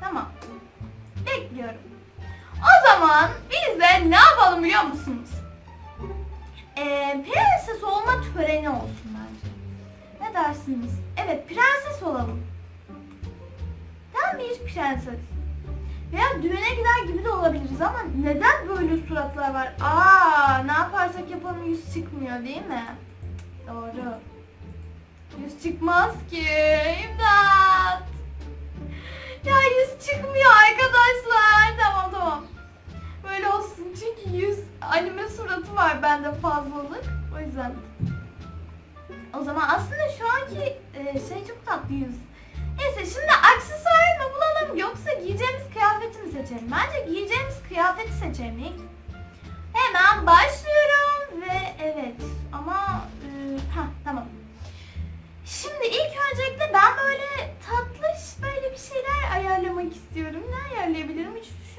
Tamam. Bekliyorum. O zaman biz de ne yapalım biliyor musunuz? Ee, prenses olma töreni olsun bence. Ne dersiniz? Evet prenses olalım. Tam bir prenses. Veya düğüne gider gibi de olabiliriz ama neden böyle suratlar var? Aa, ne yaparsak yapalım yüz çıkmıyor değil mi? Doğru. Yüz çıkmaz ki. İmdat. Ya yüz çıkmıyor arkadaşlar. Tamam tamam. Böyle olsun çünkü yüz anime suratı var bende fazlalık. O yüzden. O zaman aslında şu anki e, şey çok tatlı yüz. Neyse şimdi aksesuar mı bulalım yoksa giyeceğimiz kıyafeti mi seçelim? Bence giyeceğimiz kıyafeti seçelim. Hemen başlıyorum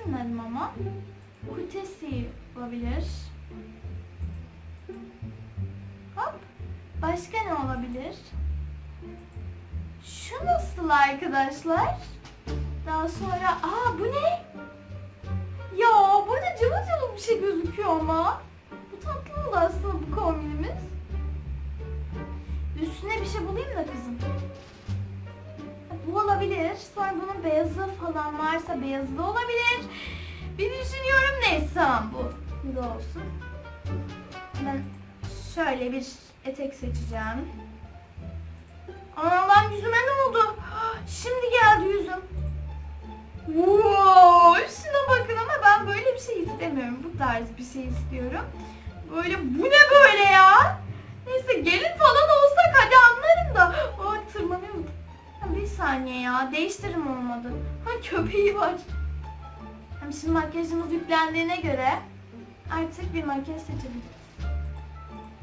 düşünmedim ama. Kutesi olabilir. Hop. Başka ne olabilir? Şu nasıl arkadaşlar? Daha sonra aa bu ne? Ya burada cıvıl cıvıl bir şey gözüküyor ama. Bu tatlı oldu aslında bu kombinimiz. Üstüne bir şey bulayım da kızım. Bu olabilir. Sonra bunun beyazı falan varsa beyazı da olabilir. Bir düşünüyorum neyse bu. Bu da olsun. Ben şöyle bir etek seçeceğim. Allah'ım yüzüme ne oldu? Şimdi geldi yüzüm. Wow, şuna bakın ama ben böyle bir şey istemiyorum. Bu tarz bir şey istiyorum. Böyle bu ne böyle ya? Neyse gelin saniye ya değiştirim olmadı. Ha köpeği var. Hem şimdi makyajımız yüklendiğine göre artık bir makyaj seçebiliriz.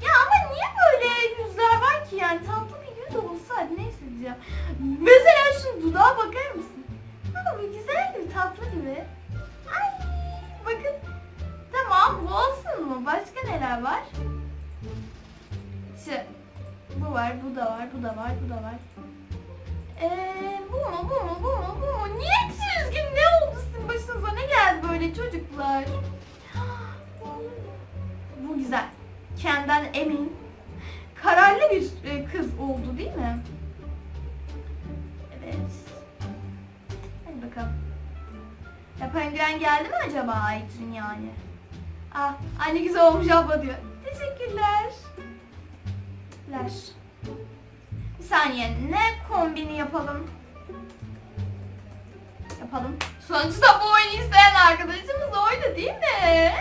Ya ama niye böyle yüzler var ki yani tatlı bir yüz olsa hadi neyse diyeceğim. Mesela şu dudağa bakar mısın? Ama bu güzel gibi tatlı gibi. Ay bakın. Tamam bu olsun mu? Başka neler var? Şu. Bu var, bu da var, bu da var, bu da var. Eee bu mu, bu mu, bu mu, bu mu? Niye hepsi? Ne oldu sizin başınıza? Ne geldi böyle çocuklar? Bu güzel. Kendinden emin. Kararlı bir e, kız oldu değil mi? Evet. Hadi bakalım. Ya penguen geldi mi acaba Aytun yani? Ah, ay ne güzel olmuş abla diyor. Teşekkürler. Ver. Saniye ne kombini yapalım? Yapalım. Sonuçta bu oyunu isteyen arkadaşımız oydu değil mi?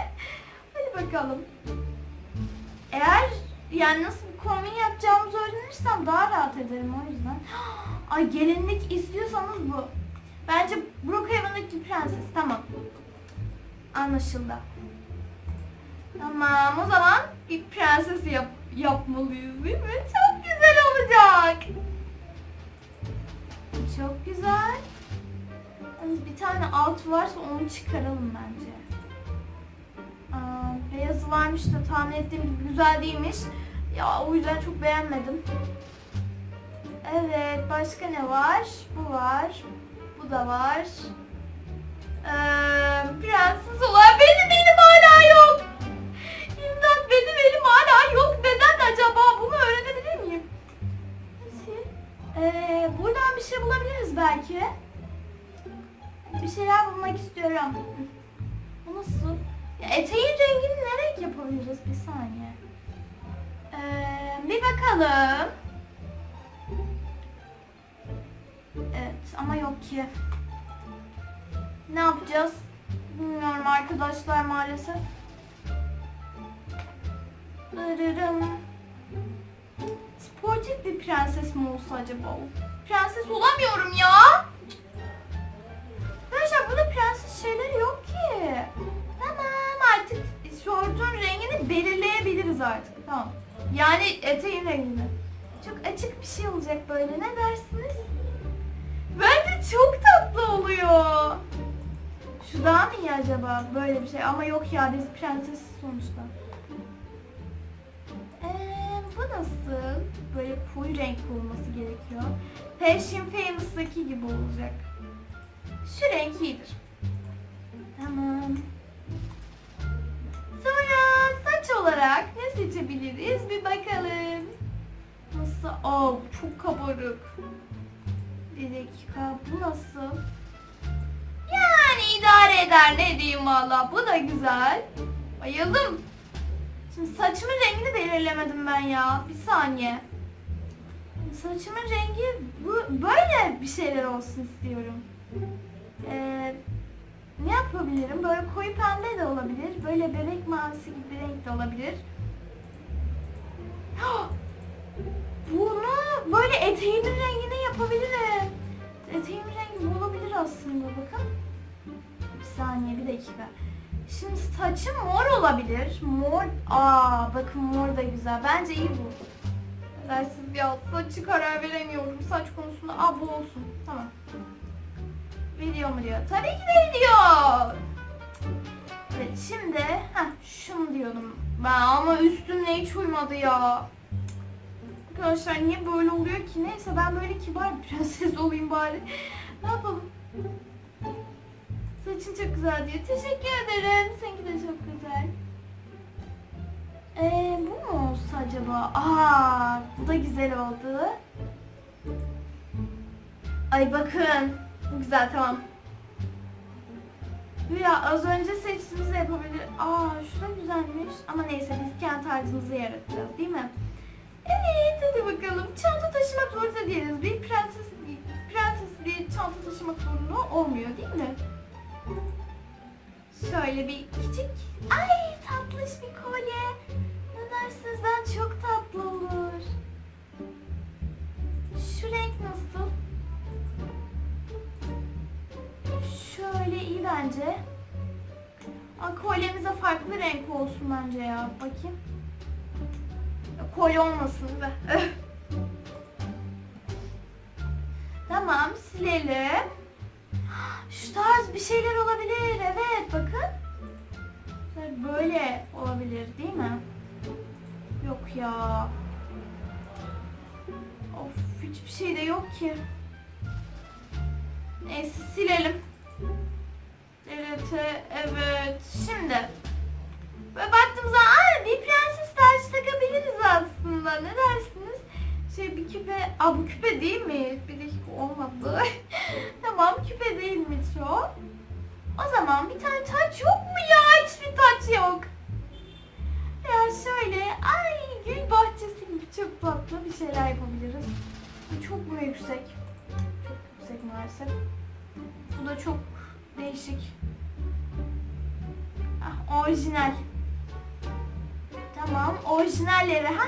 Hadi bakalım. Eğer yani nasıl bir kombin yapacağımızı öğrenirsem daha rahat ederim o yüzden. Ay gelinlik istiyorsanız bu. Bence Brookhaven'daki prenses. Tamam. Anlaşıldı. Tamam o zaman bir prenses yap yapmalıyız değil mi? Çok güzel olacak. Çok güzel. Bir tane alt varsa onu çıkaralım bence. Aa, beyazı varmış da tahmin ettiğim gibi güzel değilmiş. Ya o yüzden çok beğenmedim. Evet başka ne var? Bu var. Bu da var. Ee, prenses olan benim Evet ama yok ki. Ne yapacağız? Bilmiyorum arkadaşlar maalesef. Dırırım. Sportif bir prenses mi olsa acaba? Prenses olamıyorum ya. Arkadaşlar burada prenses şeyleri yok ki. Tamam artık şortun rengini belirleyebiliriz artık. Tamam. Yani eteğin rengini. Çok açık bir şey olacak böyle. Ne dersiniz? Bence çok tatlı oluyor. Şu daha mı iyi acaba? Böyle bir şey. Ama yok ya biz prenses sonuçta. Eee bu nasıl? Böyle full renk olması gerekiyor. Passion Famous'daki gibi olacak. Şu renk iyidir. Tamam. Sonra saç olarak ne seçebiliriz bir bakalım. Nasıl? Aa çok kabarık. Bir dakika bu nasıl? Yani idare eder ne diyeyim valla. Bu da güzel. Bayıldım. Şimdi saçımın rengini belirlemedim ben ya. Bir saniye. Saçımın rengi bu böyle bir şeyler olsun istiyorum. Ee, ne yapabilirim? Böyle koyu pembe de olabilir. Böyle bebek mavisi gibi bir renk de olabilir. Bunu böyle eteğimin rengine yapabilirim. Eteğimin rengi bu olabilir aslında bakın. Bir saniye bir dakika. Şimdi saçım mor olabilir. Mor. Aa bakın mor da güzel. Bence iyi bu. Dersiz ya saçı karar veremiyorum saç konusunda. Aa bu olsun. Tamam. Video mu diyor? Tabii ki video. Evet şimdi heh, şunu diyordum ben ama üstümle hiç uymadı ya. Arkadaşlar niye böyle oluyor ki? Neyse ben böyle kibar bir prenses olayım bari. Ne yapalım? Saçın çok güzel diyor. Teşekkür ederim. Seninki de çok güzel. Ee, bu mu olsa acaba? Aa, bu da güzel oldu. Ay bakın. Bu güzel tamam. Ya az önce seçtiğimizi yapabilir. Aa şu da güzelmiş. Ama neyse biz kendi tarzımızı yaratacağız değil mi? Evet hadi bakalım. Çanta taşımak zorunda değiliz. Bir prenses prenses bir çanta taşımak zorunda olmuyor değil mi? Şöyle bir küçük, ay tatlış bir kolye. Ne dersiniz ben çok tatlı olur. Şu renk nasıl? Şöyle iyi bence. Aa, kolyemize farklı renk olsun bence ya. Bakayım. Kolye olmasın da. tamam silelim. Şu tarz bir şeyler olabilir. Evet bakın. Böyle olabilir değil mi? Yok ya. Of hiçbir şey de yok ki. Neyse silelim. Evet, evet. Şimdi böyle baktığımızda aa, bir tacı takabiliriz aslında. Ne dersiniz? Şey bir küpe, aa bu küpe değil mi? Bir dakika olmadı. tamam küpe değilmiş o. O zaman bir tane taç yok mu ya? Hiçbir taç yok. Ya şöyle, ay gül bahçesi gibi çok tatlı bir şeyler yapabiliriz. Çok mu yüksek? Çok yüksek maalesef. Bu da çok değişik. Ah, orijinal. Tamam, orijinalleri ha.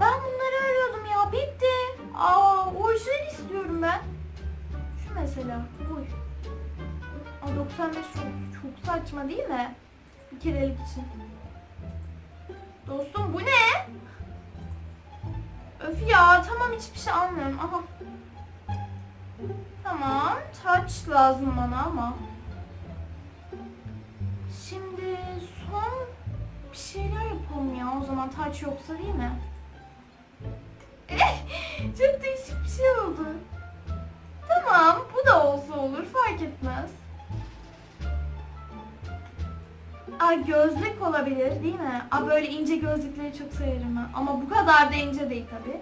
Ben bunları arıyordum ya, bitti. Aa, orijinal istiyorum ben. Şu mesela, bu. Aa, 95 çok, çok saçma değil mi? Bir kerelik için. Dostum bu ne? Öf ya, tamam hiçbir şey almıyorum. Aha. Tamam, taç lazım bana ama. Şimdi son bir şeyler yapalım ya o zaman taç yoksa değil mi? Çok değişik bir şey oldu. Tamam, bu da olsa olur fark etmez. Ay gözlük olabilir değil mi? Aa böyle ince gözlükleri çok severim ben. Ama bu kadar da ince değil tabi.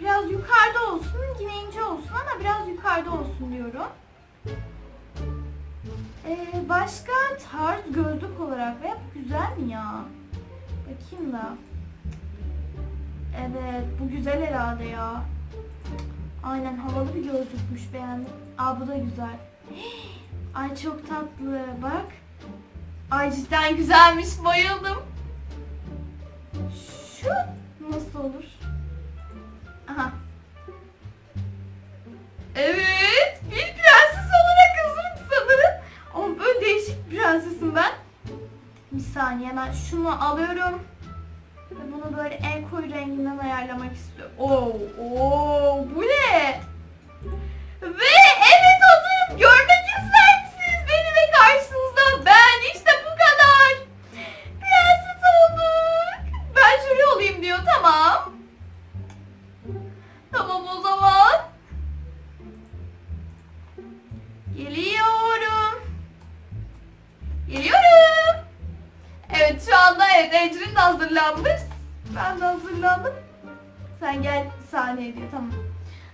Biraz yukarıda olsun, yine ince olsun ama biraz yukarıda olsun diyorum. Ee, başka tarz gözlük olarak ve güzel mi ya? Bakayım da. Evet, bu güzel herhalde ya. Aynen havalı bir gözlükmüş beğendim. Aa bu da güzel. Ay çok tatlı bak. Ay cidden güzelmiş bayıldım. Şu nasıl olur? Aha. Evet Bir saniye hemen şunu alıyorum. Ve bunu böyle en koyu renginden ayarlamak istiyorum. Oo, oo bu ne? Ve evet hazırım. Görmek ister misiniz beni ve karşınızda ben işte bu kadar. Prenses olduk. Ben şöyle olayım diyor tamam. Tamam o zaman. Geleyim. Ecrin de hazırlanmış. Ben de hazırlandım. Sen gel sahneye diyor tamam.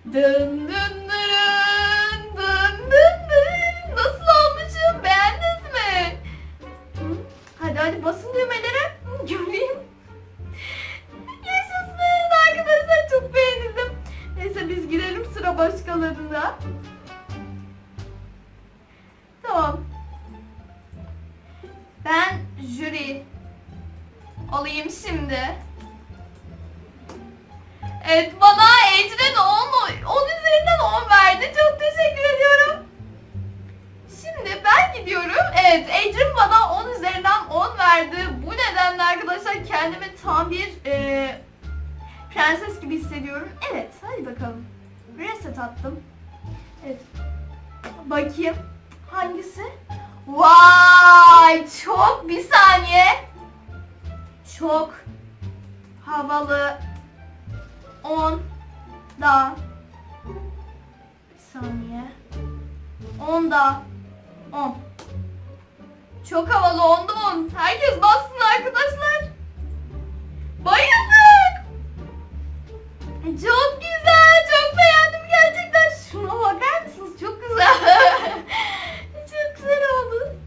Dın dın dın dın dın dın. Nasıl olmuşum? Beğendiniz mi? Hadi hadi basın düğmelere. Göreyim. Yaşasın arkadaşlar çok beğendim. Neyse biz girelim sıra başkalarında. Gidiyorum. Evet Ecrin bana 10 üzerinden 10 verdi. Bu nedenle arkadaşlar kendimi tam bir e, prenses gibi hissediyorum. Evet hadi bakalım. Reset attım. Evet. Bakayım. Hangisi? Vay çok bir saniye. Çok havalı. 10 da bir saniye. 10 da 10. Çok havalı ondan. Herkes bassın arkadaşlar. Bayıldık. Çok güzel. Çok beğendim gerçekten. Şuna bakar mısınız? Çok güzel.